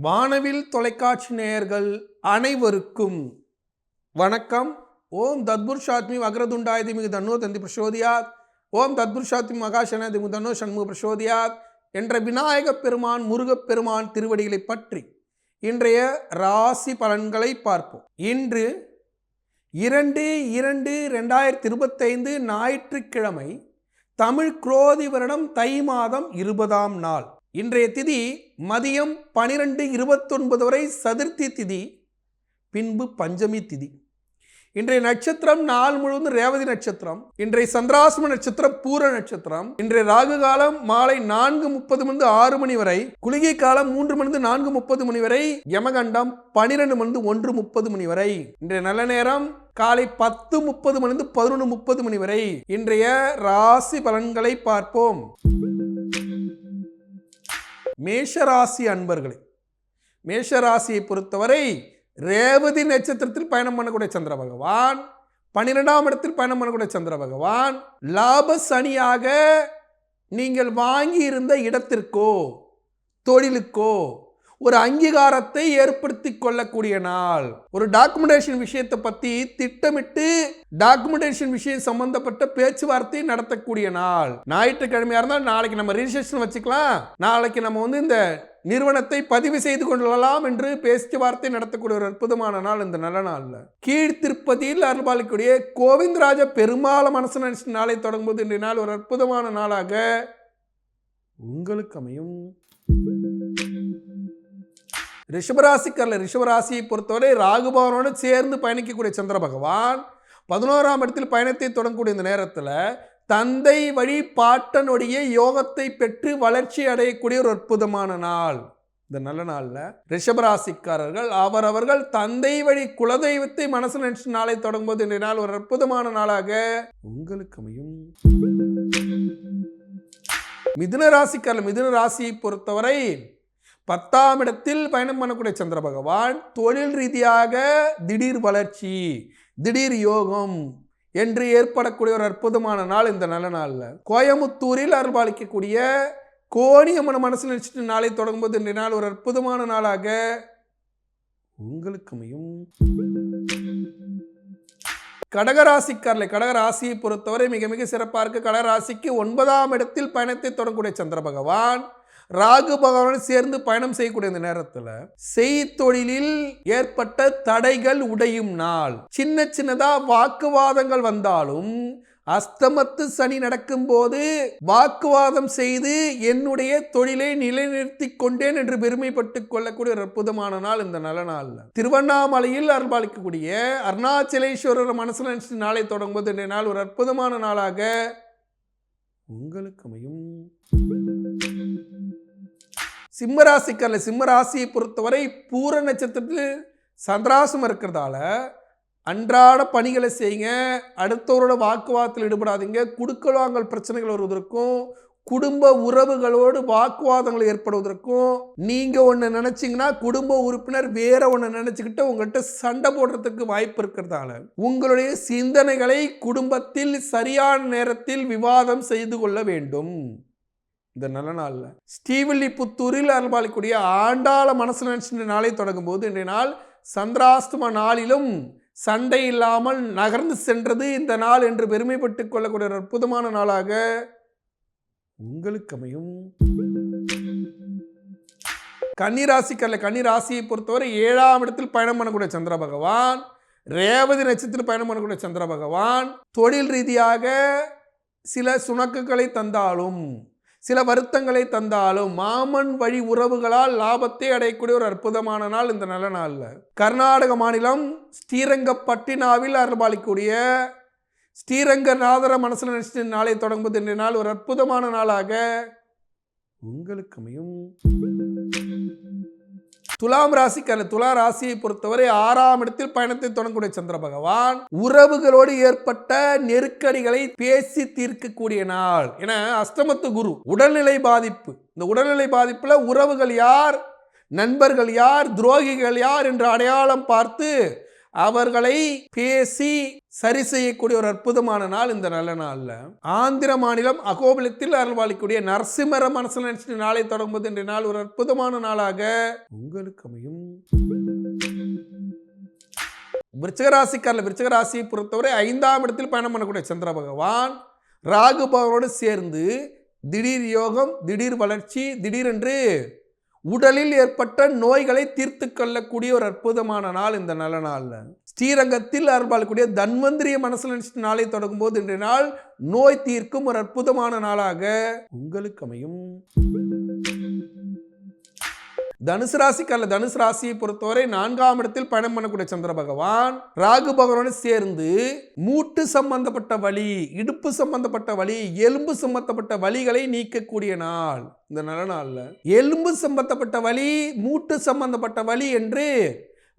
வானவில் தொலைக்காட்சி நேயர்கள் அனைவருக்கும் வணக்கம். ஓம் தத்புருஷாத்மி வக்ரதுண்டாயதி மிகு தன்னோ தந்தி பிரசோதியாத். ஓம் தத்புர்ஷாத்மி மகாசனதி தன்னோ சண்முக பிரசோதியாத் என்ற விநாயகப் பெருமான் முருகப் பெருமான் திருவடிகளை பற்றி இன்றைய ராசி பலன்களை பார்ப்போம். இன்று இரண்டு இரண்டு ரெண்டாயிரத்தி இருபத்தைந்து ஞாயிற்றுக்கிழமை தமிழ் குரோதி வருடம் தை மாதம் இருபதாம் நாள். இன்றைய திதி மதியம் பனிரெண்டு இருபத்தொன்பது வரை சதுர்த்தி திதி பின்பு பஞ்சமி திதி. இன்றைய நட்சத்திரம் நாள் முழுவதும் ரேவதி நட்சத்திரம் இன்றைய சந்திராசிரம நட்சத்திரம் பூர நட்சத்திரம் இன்றைய ராகு காலம் மாலை நான்கு முப்பது மணி ஆறு மணி வரை குளிகை காலம் மூன்று மணி நான்கு முப்பது மணி வரை யமகண்டம் பனிரெண்டு மணி ஒன்று முப்பது மணி வரை. இன்றைய நல்ல நேரம் காலை பத்து முப்பது மணி பதினொன்று முப்பது மணி வரை. இன்றைய ராசி பலன்களை பார்ப்போம். மேஷராசி அன்பர்களே மேஷராசியை பொறுத்தவரை ரேவதி நட்சத்திரத்தில் பயணம் பண்ணக்கூடிய சந்திர பகவான் பன்னிரெண்டாம் இடத்தில் பயணம் பண்ணக்கூடிய சந்திர பகவான் லாப சனியாக நீங்கள் வாங்கியிருந்த இடத்திற்கோ தொழிலுக்கோ ஒரு அங்கீகாரத்தை ஏற்படுத்தி கொள்ளக்கூடிய நாள். ஒரு டாக்குமெண்டேஷன் விஷயத்தை பற்றி திட்டமிட்டு டாக்குமெண்டேஷன் விஷயம் சம்பந்தப்பட்ட பேச்சுவார்த்தை நடத்தக்கூடிய நாள். ஞாயிற்றுக்கிழமையாக இருந்தால் நாளைக்கு நம்ம ரிஜிஸ்ட்ரேஷன் வச்சுக்கலாம். நாளைக்கு நம்ம வந்து இந்த நிறுவனத்தை பதிவு செய்து கொள்ளலாம் என்று பேச்சுவார்த்தை நடத்தக்கூடிய ஒரு அற்புதமான நாள் இந்த நல்ல நாளில். கீழ் திருப்பதியில் அருள்பாலிக்கூடிய கோவிந்தராஜ பெருமாள மனசு நினைச்ச நாளை தொடங்கும்போது இன்றைய நாள் ஒரு அற்புதமான நாளாக உங்களுக்கு அமையும். ரிஷபராசிக்கரில் ரிஷபராசியை பொறுத்தவரை ராகுபவனோடு சேர்ந்து பயணிக்கக்கூடிய சந்திர பகவான் பதினோராம் இடத்தில் பயணத்தை தொடங்கக்கூடிய இந்த நேரத்தில் தந்தை வழி பாட்டனுடைய யோகத்தை பெற்று வளர்ச்சி அடையக்கூடிய ஒரு அற்புதமான நாள். இந்த நல்ல நாளில் ரிஷபராசிக்காரர்கள் அவரவர்கள் தந்தை வழி குலதெய்வத்தை மனசு நினைச்சு நாளை தொடங்கும்போது இன்றைய நாள் ஒரு அற்புதமான நாளாக உங்களுக்கு அமையும். மிதுன ராசிக்காரர்கள் மிதுன ராசியை பொறுத்தவரை பத்தாம் இடத்தில் பயணம் பண்ணக்கூடிய சந்திர பகவான் தொழில் ரீதியாக திடீர் வளர்ச்சி திடீர் யோகம் என்று ஏற்படக்கூடிய ஒரு அற்புதமான நாள் இந்த நல்ல நாளில். கோயமுத்தூரில் அருள்பாலிக்கக்கூடிய கோணியம்மன மனசில் நினச்சிட்டு நாளை தொடங்கும்போது இன்றைய நாள் ஒரு அற்புதமான நாளாக உங்களுக்கு அமையும். கடகராசிக்காரர்களை கடகராசியை பொறுத்தவரை மிக மிக சிறப்பாக இருக்கு. கடகராசிக்கு ஒன்பதாம் இடத்தில் பயணத்தை தொடங்கக்கூடிய சந்திர பகவான் ராகு பகவானுடன் சேர்ந்து பயணம் செய்யக்கூடிய இந்த நேரத்தில் செய்தொழிலில் ஏற்பட்ட தடைகள் உடையும் நாள். சின்ன சின்னதா வாக்குவாதங்கள் வந்தாலும் அஸ்தமத்து சனி நடக்கும்போது வாக்குவாதம் செய்து என்னுடைய தொழிலை நிலைநிறுத்தி கொண்டேன் என்று பெருமைப்பட்டு கொள்ளக்கூடிய ஒரு அற்புதமான நாள் இந்த நல்ல நாளில். திருவண்ணாமலையில் அருள்பாலிக்கக்கூடிய அருணாச்சலேஸ்வரர் மனசில் நினைச்சு நாளை தொடங்கும்போது இன்றைய நாள் ஒரு அற்புதமான நாளாக உங்களுக்கு அமையும். சிம்மராசிக்கல்ல சிம்மராசியை பொறுத்தவரை பூர நட்சத்திரத்தில் சந்திராசம் இருக்கிறதால அன்றாட பணிகளை செய்யுங்க. அடுத்தவரோட வாக்குவாதத்தில் ஈடுபடாதீங்க. குடுக்கல் வாங்கல் பிரச்சனைகள் வருவதற்கும் குடும்ப உறவுகளோடு வாக்குவாதங்கள் ஏற்படுவதற்கும் நீங்கள் ஒன்று நினச்சிங்கன்னா குடும்ப உறுப்பினர் வேற ஒன்று நினச்சிக்கிட்டு உங்கள்கிட்ட சண்டை போடுறதுக்கு வாய்ப்பு இருக்கிறதால உங்களுடைய சிந்தனைகளை குடும்பத்தில் சரியான நேரத்தில் விவாதம் செய்து கொள்ள வேண்டும். இந்த நல்ல நாளில். ஸ்ரீவில்லிபுத்தூரில் அன்பாளிக்கூடிய ஆண்டாள மனசு நினைச்சு நாளை தொடங்கும் போது இன்றைய நாள் சந்திராஸ்தம நாளிலும் சண்டை இல்லாமல் நகர்ந்து சென்றது. இந்த நாள் என்று பெருமைப்பட்டு கொள்ளக்கூடிய ஒரு அற்புதமான நாளாக உங்களுக்கு அமையும். கன்னிராசிக்கல்ல கன்னிராசியை பொறுத்தவரை ஏழாம் இடத்தில் பயணம் பண்ணக்கூடிய சந்திர பகவான் ரேவதி நட்சத்திரத்தில் பயணம் பண்ணக்கூடிய சந்திர பகவான் தொழில் ரீதியாக சில சுணக்குகளை தந்தாலும் சில வருத்தங்களை தந்தாலும் மாமன் வழி உறவுகளால் லாபத்தை அடையக்கூடிய ஒரு அற்புதமான நாள் இந்த நல்ல நாளில். கர்நாடக மாநிலம் ஸ்ரீரங்கப்பட்டினாவில் அருள்பாலிக்கூடிய ஸ்ரீரங்கநாதர மனசில் நினைச்சிட்டு நாளை தொடங்குவது என்ற நாள் ஒரு அற்புதமான நாளாக உங்களுக்கு அமையும் துலாம் ராசிக்கார துலா ராசியை பொறுத்தவரை ஆறாம் இடத்தில் பயணத்தை தொடங்கக்கூடிய சந்திர பகவான் உறவுகளோடு ஏற்பட்ட நெருக்கடிகளை பேசி தீர்க்கக்கூடிய நாள். என அஷ்டமத்து குரு உடல்நிலை பாதிப்பு. இந்த உடல்நிலை பாதிப்பில் உறவுகள் யார் நண்பர்கள் யார் துரோகிகள் யார் என்று அடையாளம் பார்த்து அவர்களை பேசி சரி செய்யக்கூடிய ஒரு அற்புதமான நாள் இந்த நல்ல நாளில். ஆந்திர மாநிலம் அகோபலத்தில் அருள்வாளிக்கூடிய நரசிம்மர மனசில் நினைச்சிட்டு நாளை தொடங்கும்போது இன்றைய நாள் ஒரு அற்புதமான நாளாக உங்களுக்கு அமையும். விருச்சகராசிக்காரில் விருச்சகராசியை பொறுத்தவரை ஐந்தாம் இடத்தில் பயணம் பண்ணக்கூடிய சந்திர பகவான் ராகு பகவானோடு சேர்ந்து திடீர் யோகம் திடீர் வளர்ச்சி திடீரென்று உடலில் ஏற்பட்ட நோய்களை தீர்த்து கொள்ளக்கூடிய ஒரு அற்புதமான நாள் இந்த நல்ல நாள்ல. ஸ்ரீரங்கத்தில் அருள்பாலக்கூடிய தன்வந்திரிய மனசில் நினைச்சிட்டு நாளை தொடங்கும் போது இன்றைய நாள் நோய் தீர்க்கும் ஒரு அற்புதமான நாளாக உங்களுக்கு அமையும். தனுசு ராசிக்கால தனுசு ராசியை பொறுத்தவரை நான்காம் இடத்தில் பயணம் பண்ணக்கூடிய சந்திர பகவான் ராகு பகவானோடு சேர்ந்து மூட்டு சம்பந்தப்பட்ட வலி இடுப்பு சம்பந்தப்பட்ட வலி எலும்பு சம்பந்தப்பட்ட வலிகளை நீக்கக்கூடிய நாள். இந்த நல்ல நாளில் எலும்பு சம்பந்தப்பட்ட வலி மூட்டு சம்பந்தப்பட்ட வலி என்று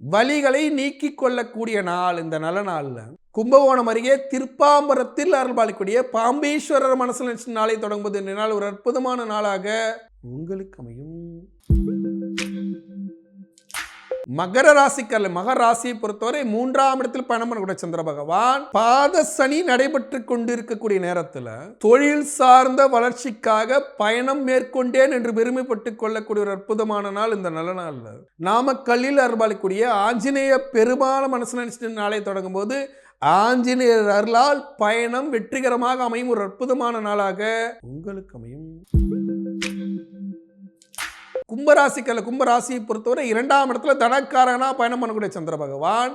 வலிகளை நீக்கிக் கொள்ளக்கூடிய நாள் இந்த நல்ல நாளில். கும்பகோணம் அருகே திருப்பாம்பரத்தில் அருள்பாலிக்கூடிய பாம்பேஸ்வரர் மனசில் நாளை தொடங்குவது என்ற நாள் ஒரு அற்புதமான நாளாக உங்களுக்கு அமையும். மகர ராசிக்கல்ல மகர ராசியை பொறுத்தவரை மூன்றாம் இடத்தில் பயணம் பண்ணக்கூடிய சந்திர பகவான் பாத சனி நடைபெற்று கொண்டிருக்கக்கூடிய நேரத்தில் தொழில் சார்ந்த வளர்ச்சிக்காக பயணம் மேற்கொண்டேன் என்று பெருமைப்பட்டுக் கொள்ளக்கூடிய ஒரு அற்புதமான நாள் இந்த நல்ல நாள்ல. நாமக்கல்லில் அருபாலிக்கூடிய ஆஞ்சநேய பெருமாள மனசு நினைச்சிட்டு நாளை தொடங்கும் போது ஆஞ்சநேயர் அருளால் பயணம் வெற்றிகரமாக அமையும் ஒரு அற்புதமான நாளாக உங்களுக்கு அமையும். கும்பராசிக்கல்ல கும்பராசியை பொறுத்தவரை இரண்டாம் இடத்துல தனக்காரனா பயணம் பண்ணக்கூடிய சந்திர பகவான்.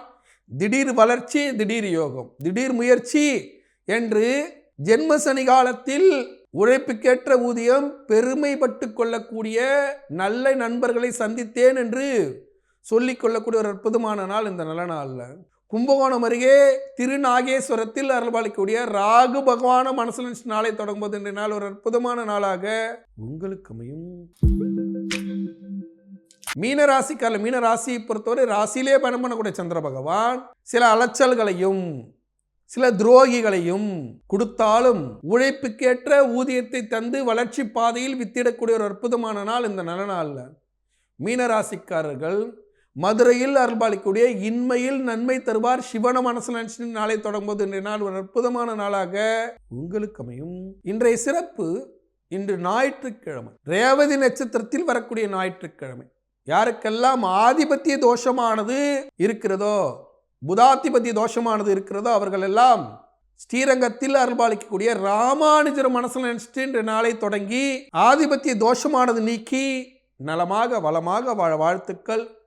திடீர் வளர்ச்சி திடீர் யோகம் திடீர் முயற்சி என்று ஜென்ம சனி காலத்தில் உழைப்புக்கேற்ற ஊதியம் பெருமைப்பட்டு கொள்ளக்கூடிய நல்ல நண்பர்களை சந்தித்தேன் என்று சொல்லிக் கொள்ளக்கூடிய ஒரு அற்புதமான நாள் இந்த நல்ல நாளில். கும்பகோணம் அருகே திருநாகேஸ்வரத்தில் அருள்பாலிக்கக்கூடிய ராகு பகவான மனசில் நாளை தொடங்கும்போது இன்றைய நாள் ஒரு அற்புதமான நாளாக உங்களுக்கு அமையும். மீன ராசிக்கால மீன ராசியை பொறுத்தவரை ராசியிலே பயணம் பண்ணக்கூடிய சந்திர பகவான் சில அலைச்சல்களையும் சில துரோகிகளையும் கொடுத்தாலும் உழைப்புக்கேற்ற ஊதியத்தை தந்து வளர்ச்சி பாதையில் வித்திடக்கூடிய ஒரு அற்புதமான நாள் இந்த நல்ல நாளில். மீனராசிக்காரர்கள் மதுரையில் அருள்பாலிக்கூடிய இன்மையில் நன்மை தருவார் சிவன மனசு நினைச்சு நாளை தொடங்கும்போது இன்றைய நாள் ஒரு அற்புதமான நாளாக உங்களுக்கு அமையும். இன்றைய சிறப்பு இன்று ஞாயிற்றுக்கிழமை ரேவதி நட்சத்திரத்தில் வரக்கூடிய ஞாயிற்றுக்கிழமை. யாருக்கெல்லாம் ஆதிபத்திய தோஷமானது இருக்கிறதோ புதாதிபத்திய தோஷமானது இருக்கிறதோ அவர்கள் எல்லாம் ஸ்ரீரங்கத்தில் அருள்பாலிக்கக்கூடிய ராமானுஜர் மனசில் நினைச்சிட்டு இன்று நாளை தொடங்கி ஆதிபத்திய தோஷமானது நீக்கி நலமாக வளமாக வாழ வாழ்த்துக்கள்.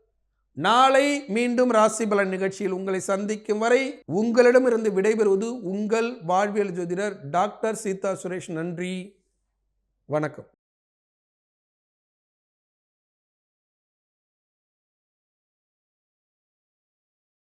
நாளை மீண்டும் ராசி பலன் நிகழ்ச்சியில் உங்களை சந்திக்கும் வரை உங்களிடமிருந்து விடைபெறுவது உங்கள் வாழ்வியல் ஜோதிடர் டாக்டர் சீதா சுரேஷ். நன்றி. வணக்கம்.